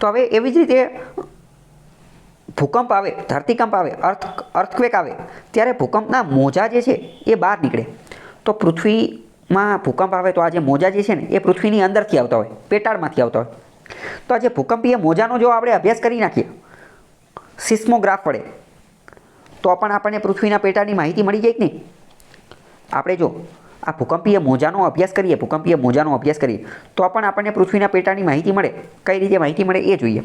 તો હવે એવી જ રીતે ભૂકંપ આવે, ધરતીકંપ આવે, અર્થ, અર્થક્વેક આવે, ત્યારે ભૂકંપના મોજા જે છે એ બહાર નીકળે. તો પૃથ્વીમાં ભૂકંપ આવે તો આ જે મોજા જે છે ને, એ પૃથ્વીની અંદરથી આવતા હોય, પેટાળમાંથી આવતા હોય. તો આ જે ભૂકંપીય મોજાનો જો આપણે અભ્યાસ કરી નાખીએ, સિસ્મોગ્રાફ વડે, તો પણ આપણને પૃથ્વીના પેટાળની માહિતી મળી જાય કે નહીં? આપણે જો આ ભૂકંપીય મોજાનો અભ્યાસ કરીએ, ભૂકંપીય મોજાનો અભ્યાસ કરીએ, તો પણ આપણને પૃથ્વીના પેટાની માહિતી મળે. કઈ રીતે માહિતી મળે એ જોઈએ.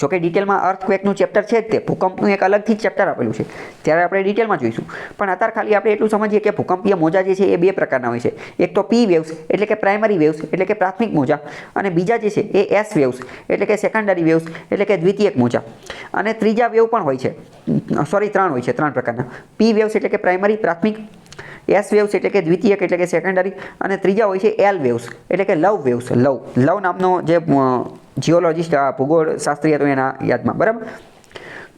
જો કે ડિટેલમાં અર્થક્વેકનું ચેપ્ટર છે જ તે, ભૂકંપનું એક અલગથી ચેપ્ટર આપેલું છે. ત્યારે આપણે ડિટેલમાં જોઈશું. પણ અત્યારે ખાલી આપણે એટલું સમજીએ કે ભૂકંપીય મોજા જે છે એ બે પ્રકારના હોય છે. એક તો પી વેવ્સ એટલે કે પ્રાઇમરી વેવ્સ એટલે કે પ્રાથમિક મોજા. અને બીજા જે છે એ એસ વેવ્સ એટલે કે સેકન્ડરી વેવ્સ એટલે કે દ્વિતીયક મોજા. અને ત્રીજા વેવ પણ હોય છે. સોરી ત્રણ હોય છે, ત્રણ પ્રકારના. પી વેવ્સ એટલે કે પ્રાઇમરી પ્રાથમિક એસ વેવ્સ એટલે કે દ્વિતીયક એટલે કે સેકન્ડરી અને ત્રીજા હોય છે એલ વેવ્સ એટલે કે લવ વેવ્સ લવ લવ નામનો જે જીઓલોજિસ્ટ ભૂગોળ શાસ્ત્રી હતો એના યાદમાં, બરાબર?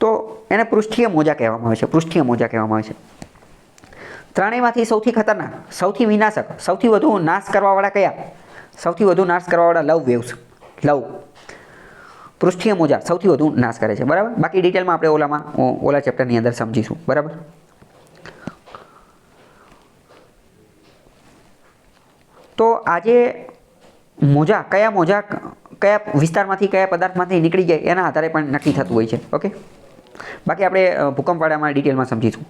તો એને પૃષ્ઠીય મોજા કહેવામાં આવે છે, પૃષ્ઠીય મોજા કહેવામાં આવે છે. ત્રણેયમાંથી સૌથી ખતરનાક, સૌથી વિનાશક, સૌથી વધુ નાશ કરવાવાળા કયા? સૌથી વધુ નાશ કરવાવાળા લવ વેવ્સ લવ પૃષ્ઠીય મોજા સૌથી વધુ નાશ કરે છે, બરાબર? બાકી ડિટેલમાં આપણે ઓલામાં ઓલા ચેપ્ટરની અંદર સમજીશું, બરાબર? તો આજે મોજા, કયા મોજા, કયા વિસ્તારમાંથી, કયા પદાર્થમાંથી નીકળી જાય એના આધારે પણ નક્કી થતું હોય છે, ઓકે? બાકી આપણે ભૂકંપવાળામાં ડિટેલમાં સમજીશું.